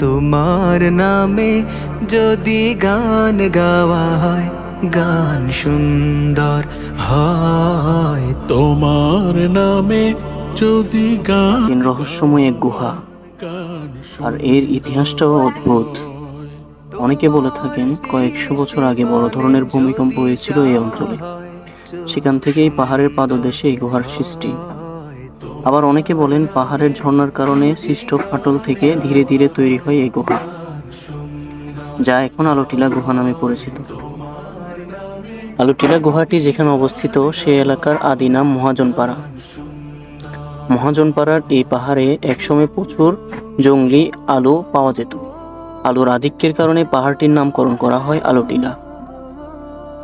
তোমার নামে যদি গান গাওয়া হয় গান সুন্দর হয়। তোমার নামে যদি গান রহস্যময় এক গুহা আর এর ইতিহাসটাও অদ্ভুত। অনেকে বলে থাকেন কয়েকশো বছর আগে বড় ধরনের ভূমিকম্প হয়েছিল এই অঞ্চলে। সেখান থেকেই পাহাড়ের পাদদেশে এই গুহার সৃষ্টি। আবার অনেকে বলেন পাহাড়ের ঝর্ণার কারণে সৃষ্ট ফাটল থেকে ধীরে ধীরে তৈরি হয় এই গুহা, যা এখন আলোটিলা গুহা নামে পরিচিত। আলোটিলা গুহাটি যেখানে অবস্থিত, সে এলাকার আদি নাম মহাজনপাড়া। মহাজনপাড়ার এই পাহাড়ে একসময় প্রচুর জঙ্গলি আলো পাওয়া যেত। আলুর আধিক্যের কারণে পাহাড়টির নামকরণ করা হয় আলোটিলা।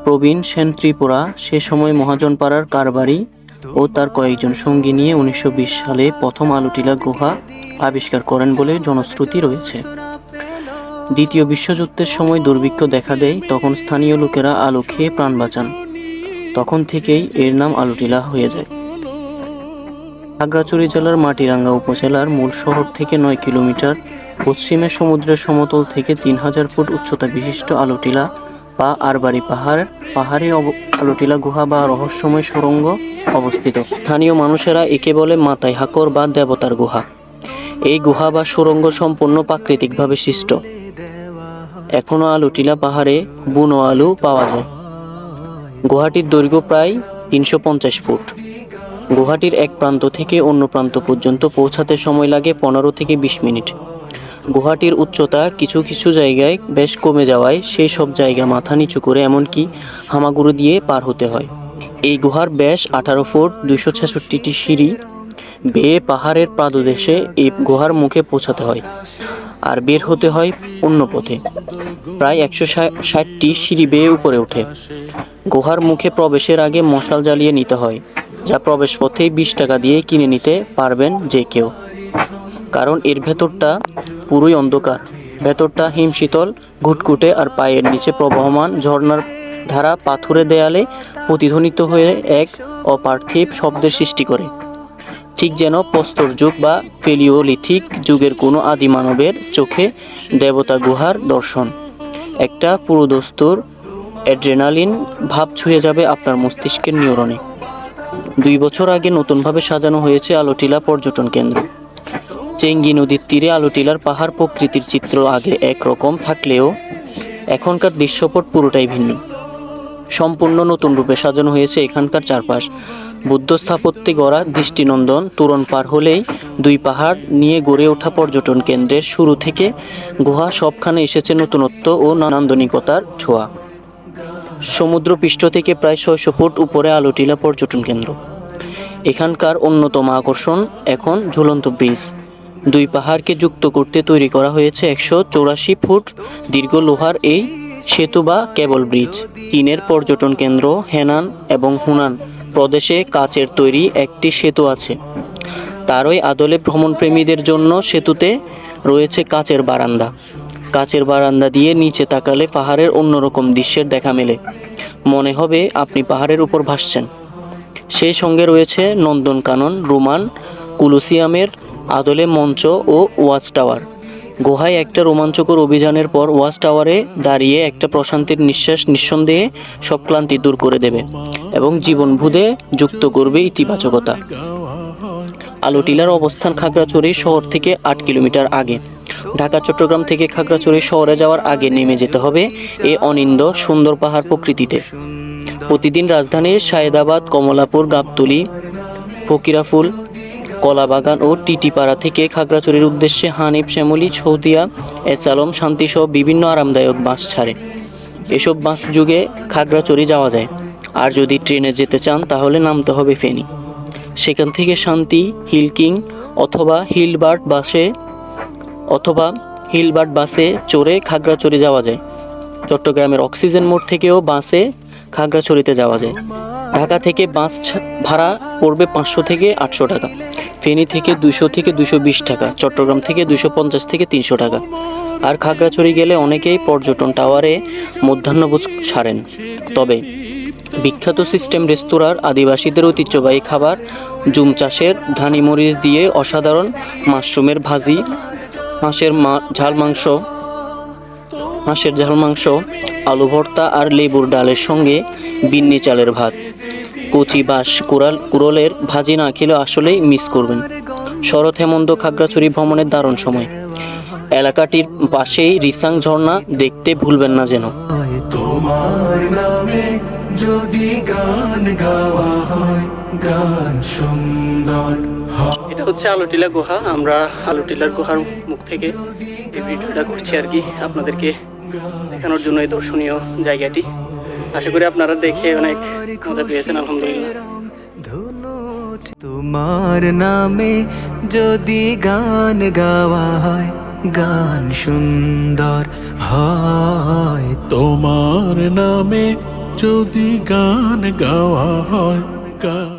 প্রবীণ সেন ত্রিপুরা সে সময় মহাজনপাড়ার কারবারি ও তার কয়েকজন সঙ্গী নিয়ে উনিশশো বিশ সালে প্রথম আলুটিলা গুহা আবিষ্কার করেন বলে জনশ্রুতি রয়েছে। দ্বিতীয় বিশ্বযুদ্ধের সময় দুর্ভিক্ষ দেখা দেয়, তখন স্থানীয় লোকেরা আলু খেয়ে প্রাণ বাঁচান। তখন থেকেই এর নাম আলুটিলা হয়ে যায়। খাগড়াছড়ি জেলার মাটিরাঙ্গা উপজেলার মূল শহর থেকে নয় কিলোমিটার, পশ্চিমে সমুদ্রের সমতল থেকে তিন হাজার ফুট উচ্চতা বিশিষ্ট আলোটিলা বা আরবারি পাহাড়, পাহাড়ে আলোটিলা গুহা বা রহস্যময় সুড়ঙ্গ অবস্থিত। স্থানীয় মানুষেরা একে বলে মাতাই হাকর বা দেবতার গুহা। এই গুহা বা সুড়ঙ্গ সম্পূর্ণ প্রাকৃতিকভাবে সৃষ্ট। এখনও আলুটিলা পাহাড়ে বুনো আলু পাওয়া যায়। গুহাটির দৈর্ঘ্য প্রায় তিনশো পঞ্চাশ ফুট। গুহাটির এক প্রান্ত থেকে অন্য প্রান্ত পর্যন্ত পৌঁছাতে সময় লাগে পনেরো থেকে বিশ মিনিট। গুহাটির উচ্চতা কিছু কিছু জায়গায় বেশ কমে যাওয়ায় সেই সব জায়গা মাথা নিচু করে এমনকি হামাগুড়ো দিয়ে পার হতে হয়। এই গুহার ব্যাস আঠারো ফুট দুইশো ছেষট্টিটি সিঁড়ি বেয়ে পাহাড়ের পাদদেশে এই গুহার মুখে পৌঁছাতে হয় আর বের হতে হয় অন্য পথে। প্রায় একশো ষাটটি সিঁড়ি বেয়ে উপরে ওঠে। গুহার মুখে প্রবেশের আগে মশাল জ্বালিয়ে নিতে হয়, যা প্রবেশ পথেই বিশ টাকা দিয়ে কিনে নিতে পারবেন যে কেউ। কারণ এর ভেতরটা পুরোই অন্ধকার। ভেতরটা হিমশীতল, ঘুটঘুটে আর পায়ের নিচে প্রবহমান ঝর্ণার ধারা পাথুরে দেয়ালে প্রতিধ্বনিত হয়ে এক অপার্থিব শব্দের সৃষ্টি করে। ঠিক যেন প্রস্তর যুগ বা পেলিওলিথিক যুগের কোনো আদি মানবের চোখে দেবতা গুহার দর্শন। একটা পুরোদস্তুর অ্যাড্রেনালিন ভাব ছুঁয়ে যাবে আপনার মস্তিষ্কের নিউরনে। দুই বছর আগে নতুনভাবে সাজানো হয়েছে আলোটিলা পর্যটন কেন্দ্র। চেঙ্গি নদীর তীরে আলোটিলার পাহাড় প্রকৃতির চিত্র আগে একরকম থাকলেও এখনকার দৃশ্যপট পুরোটাই ভিন্ন। সম্পূর্ণ নতুন রূপে সাজানো হয়েছে এখানকার চারপাশ। বুদ্ধ স্থাপত্যে গড়া দৃষ্টিনন্দন তোরণ পার হলেই দুই পাহাড় নিয়ে গড়ে ওঠা পর্যটন কেন্দ্রের শুরু থেকে গুহা সবখানে এসেছে নতুনত্ব ও নান্দনিকতার ছোঁয়া। সমুদ্র পৃষ্ঠ থেকে প্রায় ছয়শো ফুট উপরে আলোটিলা পর্যটন কেন্দ্র। এখানকার অন্যতম আকর্ষণ এখন ঝুলন্ত ব্রিজ। দুই পাহাড়কে যুক্ত করতে তৈরি করা হয়েছে একশো চৌরাশি ফুট দীর্ঘ লোহার এই সেতু বা কেবল ব্রিজ। চীনের পর্যটন কেন্দ্র হেনান এবং হুনান প্রদেশে কাচের তৈরি একটি সেতু আছে। তারই আদলে ভ্রমণপ্রেমীদের জন্য সেতুতে রয়েছে কাচের বারান্দা। কাচের বারান্দা দিয়ে নিচে তাকালে পাহাড়ের অন্যরকম দৃশ্যের দেখা মেলে। মনে হবে আপনি পাহাড়ের উপর ভাসছেন। সেই সঙ্গে রয়েছে নন্দনকানন, রোমান, কুলুসিয়ামের আদলে মঞ্চ ও ওয়াচ টাওয়ার। গুহায় একটা রোমাঞ্চকর অভিযানের পর ওয়াচ টাওয়ারে দাঁড়িয়ে একটা প্রশান্তির নিঃশ্বাস নিঃসন্দেহে সব ক্লান্তি দূর করে দেবে এবং জীবন যুক্ত করবে ইতিবাচকতা। আলোটিলার অবস্থান খাগড়াছড়ি শহর থেকে আট কিলোমিটার আগে। ঢাকা, চট্টগ্রাম থেকে খাগড়াছড়ি শহরে যাওয়ার আগে নেমে যেতে হবে এ অনিন্দ সুন্দর পাহাড় প্রকৃতিতে। প্রতিদিন রাজধানীর সায়েদাবাদ, কমলাপুর, গাবতলী, ফকিরাফুল কলাবাগান ও টিটিপাড়া থেকে খাগড়াছড়ির উদ্দেশ্যে হানিফ, শ্যামলী ছৌদিয়া এসালম, শান্তিসহ বিভিন্ন আরামদায়ক বাস ছাড়ে। এসব বাস যুগে খাগড়াছড়ি যাওয়া যায়। আর যদি ট্রেনে যেতে চান, তাহলে নামতে হবে ফেনী। সেখান থেকে শান্তি হিলকিং অথবা হিলবার্ট বাসে, অথবা হিলবার্ট বাসে চড়ে খাগড়াছড়ি যাওয়া যায়। চট্টগ্রামের অক্সিজেন মোড় থেকেও বাসে খাগড়াছড়িতে যাওয়া যায়। ঢাকা থেকে বাস ভাড়া পড়বে পাঁচশো থেকে আটশো টাকা। ফেনী থেকে দুশো থেকে দুশো বিশ টাকা, চট্টগ্রাম থেকে দুশো পঞ্চাশ থেকে তিনশো টাকা। আর খাগড়াছড়ি গেলে অনেকেই পর্যটন টাওয়ারে মধ্যাহ্নভোজ সারেন। তবে বিখ্যাত সিস্টেম রেস্তোরাঁর আদিবাসীদের ঐতিহ্যবাহী খাবার, জুম চাষের ধানি মরিচ দিয়ে অসাধারণ মাশরুমের ভাজি হাঁসের ঝাল মাংস হাঁসের ঝাল মাংস, আলু ভর্তা আর লেবুর ডালের সঙ্গে বিন্নি চালের ভাত। কচি বাঁশ কুড়াল কুড়লের ভাজি না খেলে আসলেই মিস করবেন। শরৎ হেমন্ত খাগড়াছড়ি ভ্রমণের দারুণ সময়। এলাকাটির পাশেই রিসাং ঝর্ণা দেখতে ভুলবেন না যেন। তোমার নামে যদি গান গাওয়া হয় গান সুন্দর এটা হচ্ছে আলুটিলা গুহা। আমরা আলুটিলার গুহার মুখ থেকে এই ভিডিওটা করছি আর কি। আপনাদেরকে দেখানোর জন্য এই দর্শনীয় জায়গাটি। আশা করি আপনারা দেখে অনেক মজা পেয়েছেন, আলহামদুলিল্লাহ। তোমার নামে যদি গান গাওয়া হয়, গান সুন্দর হয়। তোমার নামে যদি গান গাওয়া হয়, গান